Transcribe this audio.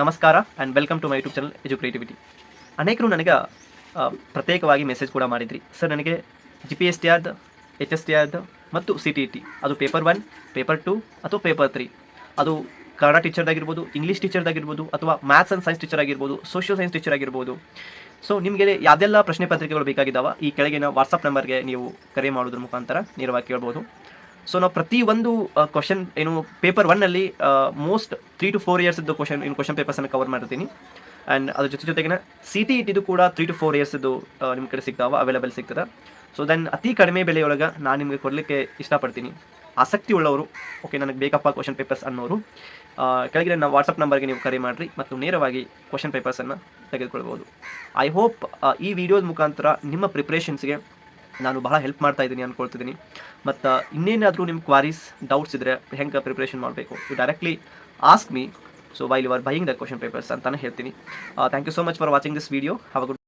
ನಮಸ್ಕಾರ and welcome to my YouTube channel edu creativity ಅನೇಕರು ನನಗೆ ಪ್ರತ್ಯೇಕವಾಗಿ ಮೆಸೇಜ್ ಕೂಡ ಮಾಡಿದ್ರಿ. ಸರ್ ನನಗೆ ಜಿ ಪಿ ಎಸ್ ಟಿ ಆದ ಎಚ್ ಎಸ್ ಟಿ ಆದ ಮತ್ತು ಸಿ ಟಿ ಇ ಟಿ ಅದು ಪೇಪರ್ ಒನ್ ಪೇಪರ್ ಟು ಅಥವಾ ಪೇಪರ್ ತ್ರೀ ಅದು ಕನ್ನಡ ಟೀಚರ್ದಾಗಿರ್ಬೋದು ಇಂಗ್ಲೀಷ್ ಟೀಚರ್ದಾಗಿರ್ಬೋದು ಅಥವಾ ಮ್ಯಾಥ್ಸ್ ಆ್ಯಂಡ್ ಸೈನ್ಸ್ ಟೀಚರ್ ಆಗಿರ್ಬೋದು ಸೋಷಿಯಲ್ ಸೈನ್ಸ್ ಟೀಚರ್ ಆಗಿರ್ಬೋದು. ಸೊ ನಿಮಗೆ ಯಾವುದೆಲ್ಲ ಪ್ರಶ್ನೆ ಪತ್ರಿಕೆಗಳು ಬೇಕಾಗಿದ್ದಾವೆ, ಈ ಕೆಳಗಿನ ವಾಟ್ಸಪ್ ನಂಬರ್ಗೆ ನೀವು ಕರೆ ಮಾಡೋದ್ರ ಮುಖಾಂತರ ನೇರವಾಗಿ ಕೇಳ್ಬೋದು. ಸೊ ನಾವು ಒಂದು ಕ್ವಶನ್ ಏನು ಪೇಪರ್ ಒನ್ನಲ್ಲಿ ಮೋಸ್ಟ್ ತ್ರೀ ಟು ಫೋರ್ ಇಯರ್ಸ್ದು ಕ್ವಶನ್ ಏನು ಕ್ವಶನ್ ಪೇಪರ್ಸನ್ನು ಕವರ್ ಮಾಡ್ತೀನಿ ಆ್ಯಂಡ್ ಅದ್ರ ಜೊತೆ ಜೊತೆಗಿನ ಸಿ ಟಿ ಇಟ್ಟಿದ್ದು ಕೂಡ ತ್ರೀ ಟು ಫೋರ್ ಇಯರ್ಸ್ದು ನಿಮ್ಮ ಕಡೆ ಸಿಗ್ತಾವ ಅವೈಲೇಬಲ್ ಸಿಗ್ತದೆ. ಸೊ ದೆನ್ ಅತಿ ಕಡಿಮೆ ಬೆಲೆಯೊಳಗೆ ನಾನು ನಿಮಗೆ ಕೊಡಲಿಕ್ಕೆ ಇಷ್ಟಪಡ್ತೀನಿ. ಆಸಕ್ತಿ ಉಳ್ಳವರು ಓಕೆ ನನಗೆ ಬೇಕಪ್ಪ ಕ್ವಶನ್ ಪೇಪರ್ಸ್ ಅನ್ನೋರು ಆ, ಕೆಳಗಿನ ನಾವು ವಾಟ್ಸಪ್ ನಂಬರ್ಗೆ ನೀವು ಕರೆ ಮಾಡಿರಿ ಮತ್ತು ನೇರವಾಗಿ ಕ್ವಶನ್ ಪೇಪರ್ಸನ್ನು ತೆಗೆದುಕೊಳ್ಬೋದು. ಐ ಹೋಪ್ ಈ ವಿಡಿಯೋದ ಮುಖಾಂತರ ನಿಮ್ಮ ಪ್ರಿಪ್ರೇಷನ್ಸ್ಗೆ ನಾನು ಬಹಳ ಹೆಲ್ಪ್ ಮಾಡ್ತಾ ಇದ್ದೀನಿ ಅಂದ್ಕೊಳ್ತಿದ್ದೀನಿ ಮತ್ತು ಇನ್ನೇನಾದರೂ ನಿಮ್ಮ ಕ್ವಾರೀಸ್ ಡೌಟ್ಸ್ ಇದ್ದರೆ ಹೆಂಗೆ ಪ್ರಿಪ್ರೇಷನ್ ಮಾಡಬೇಕು? You directly ask me so while you are buying the question papers ಅಂತಲೇ ಹೇಳ್ತೀನಿ. Thank you so much for watching this video have good